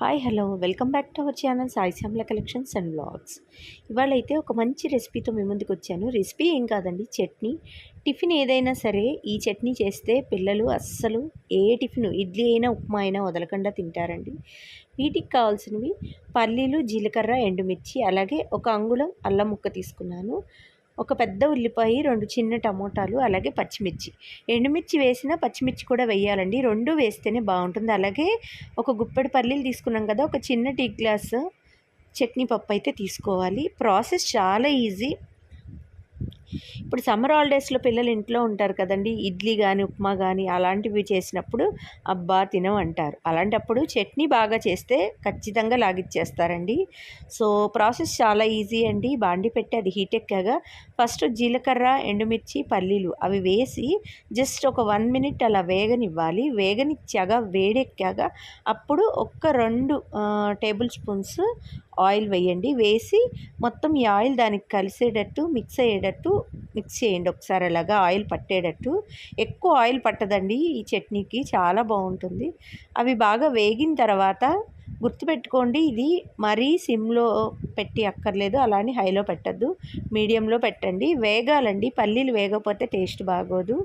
Hi hello welcome back to our channel Sai Shyamla collections and blogs ఇవాళ అయితే ఒక మంచి రెసిపీతో మీ ముందుకు వచ్చాను. రెసిపీ ఏం కాదండి చట్నీ. టిఫిన్ ఏదైనా సరే ఈ చట్నీ చేస్తే పిల్లలు అస్సలు ఏ టిఫిన్ ఇడ్లీ అయినా ఉప్మా అయినా వదలకుండా తింటారండి. వీటికి కావాల్సినవి పల్లీలు జీలకర్ర ఎండుమిర్చి అలాగే ఒక అంగుళం అల్లం ముక్క తీసుకున్నాను. ఒక పెద్ద ఉల్లిపాయ రెండు చిన్న టమోటాలు అలాగే పచ్చిమిర్చి. ఎండుమిర్చి వేసిన పచ్చిమిర్చి కూడా వేయాలండి. రెండు వేస్తేనే బాగుంటుంది. అలాగే ఒక గుప్పెడు పల్లీలు తీసుకున్నాం కదా ఒక చిన్న టీ గ్లాస్ చట్నీ పప్పు అయితే తీసుకోవాలి. ప్రాసెస్ చాలా ఈజీ. ఇప్పుడు సమ్మర్ హాలిడేస్లో పిల్లలు ఇంట్లో ఉంటారు కదండి ఇడ్లీ కానీ ఉప్మా కానీ అలాంటివి చేసినప్పుడు అబ్బా తినం అంటారు అలాంటప్పుడు చట్నీ బాగా చేస్తే ఖచ్చితంగా లాగిచ్చేస్తారండి. సో ప్రాసెస్ చాలా ఈజీ అండి. బాండి పెట్టి అది హీట్ ఎక్కాగా ఫస్ట్ జీలకర్ర ఎండుమిర్చి పల్లీలు అవి వేసి జస్ట్ ఒక వన్ మినిట్ అలా వేగనివ్వాలి. వేగనిచ్చాక వేడెక్కాక అప్పుడు ఒక్క రెండు టేబుల్ స్పూన్స్ ఆయిల్ వేయండి. వేసి మొత్తం ఈ ఆయిల్ దానికి కలిసేటట్టు మిక్స్ అయ్యేటట్టు మిక్స్ చేయండి. ఒకసారి అలాగా ఆయిల్ పట్టేటట్టు. ఎక్కువ ఆయిల్ పట్టదండి ఈ చట్నీకి. చాలా బాగుంటుంది. అవి బాగా వేగిన తర్వాత గుర్తుపెట్టుకోండి ఇది మరీ సిమ్లో పెట్టి అక్కర్లేదు. అలానే హైలో పెట్టద్దు. మీడియంలో పెట్టండి. వేగాలండి. పల్లీలు వేగకపోతే టేస్ట్ బాగోదు.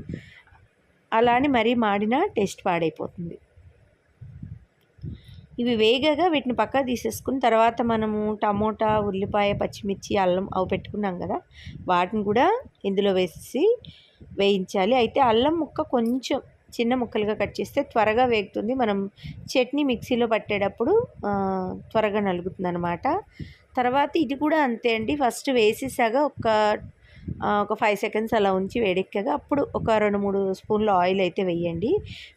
అలానే మరీ మాడినా టేస్ట్ పాడైపోతుంది. ఇవి వేగగా వీటిని పక్క తీసేసుకుని తర్వాత మనము టమోటా ఉల్లిపాయ పచ్చిమిర్చి అల్లం అవి పెట్టుకున్నాం కదా వాటిని కూడా ఇందులో వేసి వేయించాలి. అయితే అల్లం ముక్క కొంచెం చిన్న ముక్కలుగా కట్ చేస్తే త్వరగా వేగుతుంది. మనం చట్నీ మిక్సీలో పట్టేటప్పుడు త్వరగా నలుగుతుంది అనమాట తర్వాత ఇది కూడా అంతే అండి. ఫస్ట్ వేసేసాక ఒక ఒక ఫైవ్ సెకండ్స్ అలా ఉంచి వేడెక్కాక అప్పుడు ఒక రెండు మూడు స్పూన్ల ఆయిల్ అయితే వేయండి.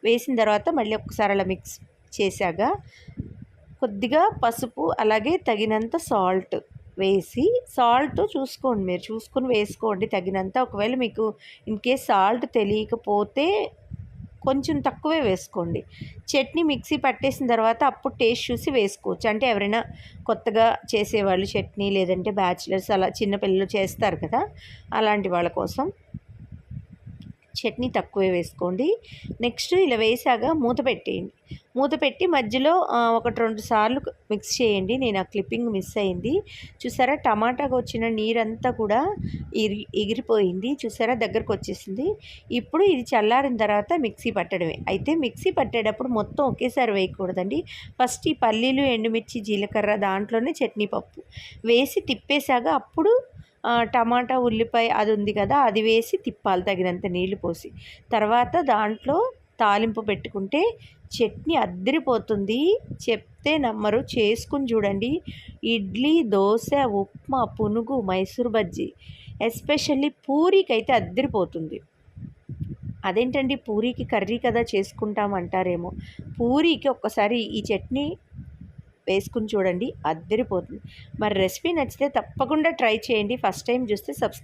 వేసిన తర్వాత మళ్ళీ ఒకసారి అలా మిక్స్ చేశాక కొద్దిగా పసుపు అలాగే తగినంత సాల్ట్ వేసి సాల్ట్ చూసుకోండి మీరు చూసుకొని వేసుకోండి తగినంత. ఒకవేళ మీకు ఇన్ కేస్ సాల్ట్ తెలియకపోతే కొంచెం తక్కువే వేసుకోండి. చట్నీ మిక్సీ పట్టేసిన తర్వాత అప్పుడు టేస్ట్ చూసి వేసుకోవచ్చు. అంటే ఎవరైనా కొత్తగా చేసేవాళ్ళు చట్నీ లేదంటే బ్యాచిలర్స్ అలా చిన్నపిల్లలు చేస్తారు కదా అలాంటి వాళ్ళ కోసం చట్నీ తక్కువే వేసుకోండి. నెక్స్ట్ ఇలా వేసాక మూత పెట్టేయండి. మూత పెట్టి మధ్యలో ఒకటి రెండు సార్లు మిక్స్ చేయండి. నేను ఆ క్లిప్పింగ్ మిస్ అయింది. చూసారా? టమాటాకు వచ్చిన నీరంతా కూడా ఇరి ఎగిరిపోయింది. చూసారా? దగ్గరకు వచ్చేసింది. ఇప్పుడు ఇది చల్లారిన తర్వాత మిక్సీ పట్టడమే. అయితే మిక్సీ పట్టేటప్పుడు మొత్తం ఒకేసారి వేయకూడదండి. ఫస్ట్ ఈ పల్లీలు ఎండుమిర్చి జీలకర్ర దాంట్లోనే చట్నీ పప్పు వేసి తిప్పేశాక అప్పుడు టమాటా ఉల్లిపాయ అది ఉంది కదా అది వేసి తిప్పాలి తగినంత నీళ్ళు పోసి. తర్వాత దాంట్లో తాలింపు పెట్టుకుంటే చట్నీ అద్దరిపోతుంది. చెప్తే నమ్మరు. చేసుకుని చూడండి. ఇడ్లీ దోశ ఉప్మా పునుగు మైసూర్ బజ్జీ ఎస్పెషల్లీ పూరీకి అయితే అద్దరిపోతుంది. అదేంటండి? పూరీకి కర్రీ కదా చేసుకుంటామంటారేమో. పూరీకి ఒక్కసారి ఈ చట్నీ వేసుకుని చూడండి. అద్దరిపోతుంది. మరి రెసిపీ నచ్చితే తప్పకుండా ట్రై చేయండి. ఫస్ట్ టైం చూస్తే సబ్స్క్రైబ్